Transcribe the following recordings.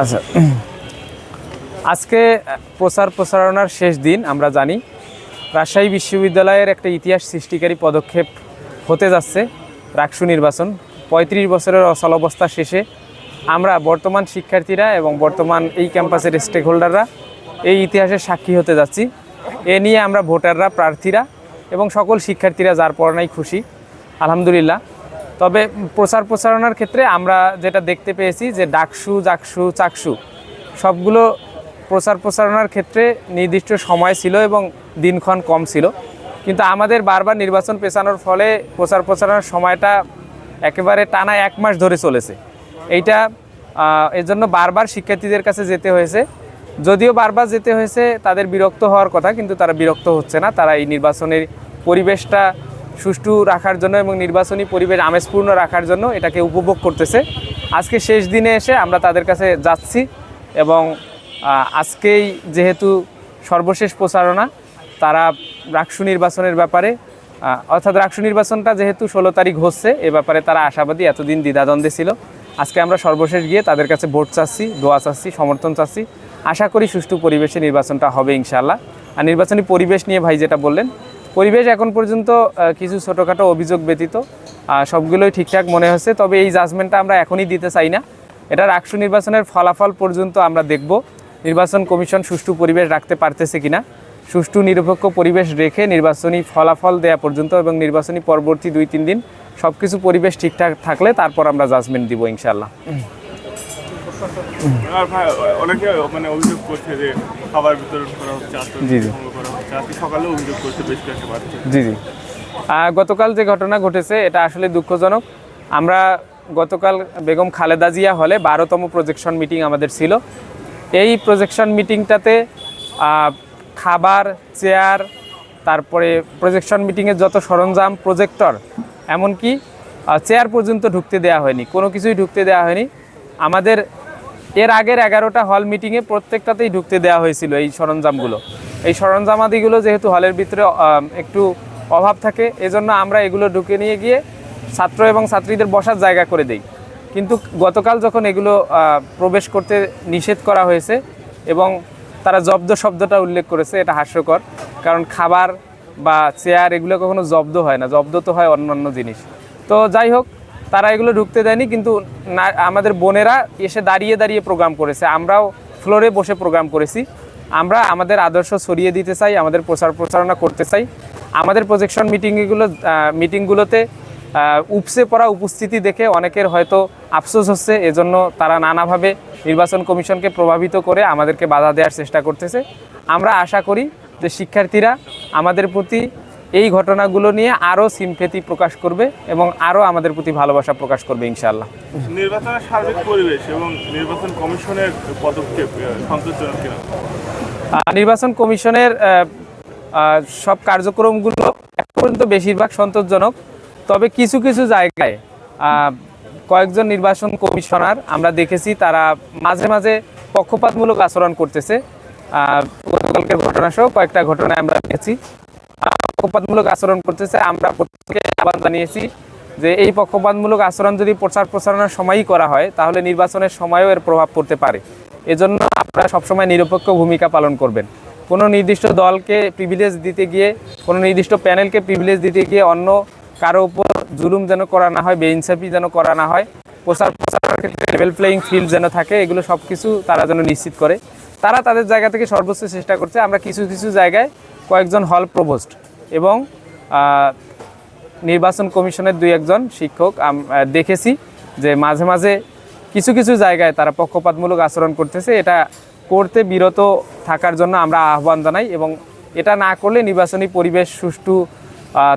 আচ্ছা আজকে প্রচার প্রচারণার শেষ দিন, আমরা জানি। রাজশাহী বিশ্ববিদ্যালয়ের একটা ইতিহাস সৃষ্টিকারী পদক্ষেপ হতে যাচ্ছে, রাকসু নির্বাচন। পঁয়ত্রিশ বছরের অচল অবস্থা শেষে আমরা বর্তমান শিক্ষার্থীরা এবং বর্তমান এই ক্যাম্পাসের স্টেক হোল্ডাররা এই ইতিহাসের সাক্ষী হতে যাচ্ছি। এ নিয়ে আমরা ভোটাররা, প্রার্থীরা এবং সকল শিক্ষার্থীরা যার পড়ানাই খুশি। আলহামদুলিল্লাহ। তবে প্রচার প্রচারণার ক্ষেত্রে আমরা যেটা দেখতে পেয়েছি যে ডাকসু জাকসু চাকসু সবগুলো প্রচার প্রচারণার ক্ষেত্রে নির্দিষ্ট সময় ছিল এবং দিনক্ষণ কম ছিল। কিন্তু আমাদের বারবার নির্বাচন পেছানোর ফলে প্রচার প্রচারণার সময়টা একেবারে টানা এক মাস ধরে চলেছে। এইটা আহ, এর জন্য বারবার শিক্ষার্থীদের কাছে যেতে হয়েছে। যদিও বারবার যেতে হয়েছে তাদের বিরক্ত হওয়ার কথা কিন্তু তারা বিরক্ত হচ্ছে না। তারা এই নির্বাচনের পরিবেশটা সুষ্ঠু রাখার জন্য এবং নির্বাচনী পরিবেশ আমেজপূর্ণ রাখার জন্য এটাকে উপভোগ করতেছে। আজকে শেষ দিনে এসে আমরা তাদের কাছে যাচ্ছি এবং আজকেই যেহেতু সর্বশেষ প্রচারণা, তারা রাকসু নির্বাচনের ব্যাপারে অর্থাৎ রাকসু নির্বাচনটা যেহেতু ষোলো তারিখ হচ্ছে, এ ব্যাপারে তারা আশাবাদী, এতদিন দ্বিধাদ্বন্দ্বে ছিল। আজকে আমরা সর্বশেষ গিয়ে তাদের কাছে ভোট চাচ্ছি, দোয়া চাচ্ছি, সমর্থন চাচ্ছি। আশা করি সুষ্ঠু পরিবেশে নির্বাচনটা হবে ইনশাল্লাহ আর নির্বাচনী পরিবেশ নিয়ে ভাই যেটা বললেন পরিবেশ এখন পর্যন্ত কিছু ছোটোখাটো অভিযোগ ব্যতীত সবগুলোই ঠিকঠাক মনে হচ্ছে, তবে এই জাজমেন্টটা আমরা এখনই দিতে চাই না। এটা রাকসু নির্বাচনের ফলাফল পর্যন্ত আমরা দেখব, নির্বাচন কমিশন সুষ্ঠু পরিবেশ রাখতে পারতেছে কিনা। সুষ্ঠু, নিরপেক্ষ পরিবেশ রেখে নির্বাচনী ফলাফল দেওয়া পর্যন্ত এবং নির্বাচনী পরবর্তী দুই তিন দিন সব কিছু পরিবেশ ঠিকঠাক থাকলে তারপর আমরা জাজমেন্ট দিব ইনশাল্লাহ আর ভাই অনেকে মানে অভিযোগ করছে যে খাবার বিতরণ করা হচ্ছে জি, জি। আজকে সকালে অভিযোগ করছে বেশ জি জি। গতকাল যে ঘটনা ঘটেছে এটা আসলে দুঃখজনক। আমরা গতকাল বেগম খালেদা জিয়া হলে বারোতম প্রজেকশন মিটিং আমাদের ছিল। এই প্রজেকশন মিটিংটাতে খাবার চেয়ার তারপরে প্রজেকশন মিটিংয়ের যত সরঞ্জাম প্রজেক্টর এমনকি চেয়ার পর্যন্ত ঢুকতে দেওয়া হয়নি। কোনো কিছুই ঢুকতে দেওয়া হয়নি। আমাদের এর আগের এগারোটা হল মিটিংয়ে প্রত্যেকটাতেই ঢুকতে দেওয়া হয়েছিল এই সরঞ্জামগুলো। এই সরঞ্জামাদিগুলো যেহেতু হলের ভিতরে একটু অভাব থাকে, এজন্য আমরা এগুলো ঢুকে নিয়ে গিয়ে ছাত্র এবং ছাত্রীদের বসার জায়গা করে দেই। কিন্তু গতকাল যখন এগুলো প্রবেশ করতে নিষেধ করা হয়েছে এবং তারা জব্দ শব্দটা উল্লেখ করেছে, এটা হাস্যকর। কারণ খাবার বা চেয়ার এগুলো কখনো জব্দ হয় না, জব্দ তো হয় অন্যান্য জিনিস। তো যাই হোক তারা এগুলো ঢুকতে দেয়নি, কিন্তু আমাদের বোনেরা এসে দাঁড়িয়ে দাঁড়িয়ে প্রোগ্রাম করেছে। আমরাও ফ্লোরে বসে প্রোগ্রাম করেছি। আমরা আমাদের আদর্শ ছড়িয়ে দিতে চাই, আমাদের প্রচার প্রচারণা করতে চাই। আমাদের প্রজেকশন মিটিংগুলো মিটিংগুলোতে উপসে পড়া উপস্থিতি দেখে অনেকের হয়তো আফসোস হচ্ছে, এজন্য তারা নানাভাবে নির্বাচন কমিশনকে প্রভাবিত করে আমাদেরকে বাধা দেওয়ার চেষ্টা করতেছে। আমরা আশা করি যে শিক্ষার্থীরা আমাদের প্রতি এই ঘটনাগুলো নিয়ে আরও সিমফেতি প্রকাশ করবে এবং আরও আমাদের প্রতি ভালোবাসা প্রকাশ করবে ইনশাআল্লাহ। নির্বাচনের সার্বিক পরিবেশ এবং নির্বাচন কমিশনের পদক্ষেপ সন্তোষজনক কিনা? নির্বাচন কমিশনের সব কার্যক্রমগুলো এখন পর্যন্ত বেশিরভাগ সন্তোষজনক। তবে কিছু কিছু জায়গায় কয়েকজন নির্বাচন কমিশনার আমরা দেখেছি তারা মাঝে মাঝে পক্ষপাতমূলক আচরণ করতেছে। গতকালকের ঘটনা সহ কয়েকটা ঘটনায় আমরা দেখেছি। পক্ষপাতমূলক আচরণ করতেছে, আমরা প্রত্যেকে আহ্বান জানিয়েছি যে এই পক্ষপাতমূলক আচরণ যদি প্রচার প্রচারণার সময়ই করা হয়, তাহলে নির্বাচনের সময়ও এর প্রভাব পড়তে পারে। এজন্য আপনারা সবসময় নিরপেক্ষ ভূমিকা পালন করবেন। কোনো নির্দিষ্ট দলকে প্রিভিলেজ দিতে গিয়ে, কোনো নির্দিষ্ট প্যানেলকে প্রিভিলেজ দিতে গিয়ে অন্য কারও উপর জুলুম যেন করা না হয়, বেইনসাফি যেন করা না হয়, প্রচার প্রচারের ক্ষেত্রে লেভেল প্লেয়িং ফিল্ড যেন থাকে, এগুলো সব কিছু তারা যেন নিশ্চিত করে। তারা তাদের জায়গা থেকে সর্বোচ্চ চেষ্টা করছে, আমরা কিছু কিছু জায়গায় কয়েকজন হল প্রভোস্ট এবং নির্বাচন কমিশনের দুই একজন শিক্ষক দেখেছি যে মাঝে মাঝে কিছু কিছু জায়গায় তারা পক্ষপাতমূলক আচরণ করতেছে। এটা করতে বিরত থাকার জন্য আমরা আহ্বান জানাই এবং এটা না করলে নির্বাচনী পরিবেশ সুষ্ঠু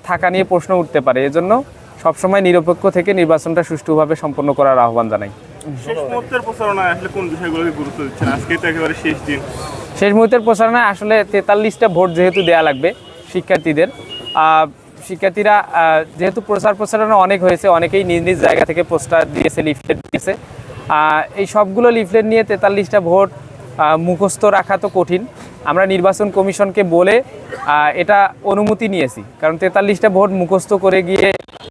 থাকা নিয়ে প্রশ্ন উঠতে পারে। এজন্য সবসময় নিরপেক্ষ থেকে নির্বাচনটা সুষ্ঠুভাবে সম্পন্ন করার আহ্বান জানাই। শেষ মুহূর্তের প্রচারণায় আসলে কোন বিষয়গুলোকে গুরুত্ব দিচ্ছেন? আজকে তো একেবারে শেষ দিন। শেষ মুহূর্তের প্রচারণায় আসলে তেতাল্লিশটা ভোট যেহেতু দেয়া লাগবে শিক্ষার্থীদের। শিক্ষার্থীরা যেহেতু প্রচার প্রচারণা অনেক হয়েছে, অনেকেই নিজ নিজ জায়গা থেকে পোস্টার দিয়েছে, লিফলেট দিয়েছে। এই সবগুলো লিফলেট নিয়ে তেতাল্লিশটা ভোট মুখস্থ রাখা তো কঠিন। আমরা নির্বাচন কমিশনকে বলে এটা অনুমতি নিয়েছি। কারণ তেতাল্লিশটা ভোট মুখস্থ করে গিয়ে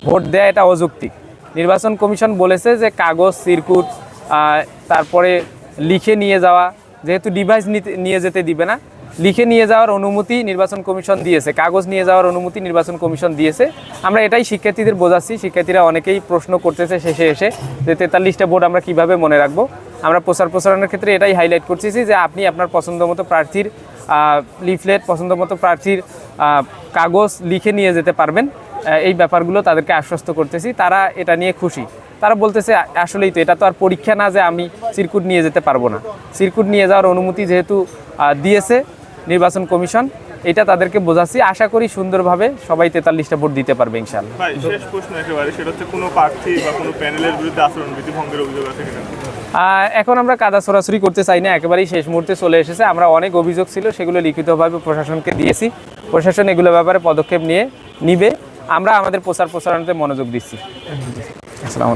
ভোট দেয়া এটা অযৌক্তিক। নির্বাচন কমিশন বলেছে যে কাগজ সিরকুট তারপরে লিখে নিয়ে যাওয়া, যেহেতু ডিভাইস নিয়ে যেতে দিবে না লিখে নিয়ে যাওয়ার অনুমতি নির্বাচন কমিশন দিয়েছে, কাগজ নিয়ে যাওয়ার অনুমতি নির্বাচন কমিশন দিয়েছে। আমরা এটাই শিক্ষার্থীদের বোঝাচ্ছি, শিক্ষার্থীরা অনেকেই প্রশ্ন করতেছে শেষে এসে যে তেতাল্লিশটা ভোট আমরা কীভাবে মনে রাখব। আমরা প্রচার প্রসারণের ক্ষেত্রে এটাই হাইলাইট করতেছি যে আপনি আপনার পছন্দ মতো প্রার্থীর লিফলেট পছন্দ মতো প্রার্থীর কাগজ লিখে নিয়ে যেতে পারবেন। এই ব্যাপারগুলো তাদেরকে আশ্বস্ত করতেছি, তারা এটা নিয়ে খুশি। তারা বলতেছে, আসলেই তো এটা তো আর পরীক্ষা না যে আমি সিরকুট নিয়ে যেতে পারব না। সিরকুট নিয়ে যাওয়ার অনুমতি যেহেতু দিয়েছে নির্বাচন কমিশন এটা তাদেরকে বোঝাচ্ছি। আশা করি সুন্দরভাবে সবাই তেতাল্লিশটা ভোট দিতে পারবে ইনশাল্লাহ ভাই শেষ প্রশ্ন একেবারে সেটা হচ্ছে কোনো প্রার্থী বা কোনো প্যানেলের বিরুদ্ধে আচরণ বিধি ভঙ্গের অভিযোগ আছে কিনা? এখন আমরা কাদা সরাসরি করতে চাই না একেবারেই শেষ মুহূর্তে চলে এসেছে। আমরা অনেক অভিযোগ ছিল সেগুলো লিখিতভাবে প্রশাসনকে দিয়েছি। প্রশাসন এগুলো ব্যাপারে পদক্ষেপ নিয়ে নিবে। আমরা আমাদের প্রচার প্রসারণতে মনোযোগ দিচ্ছি। আসসালামু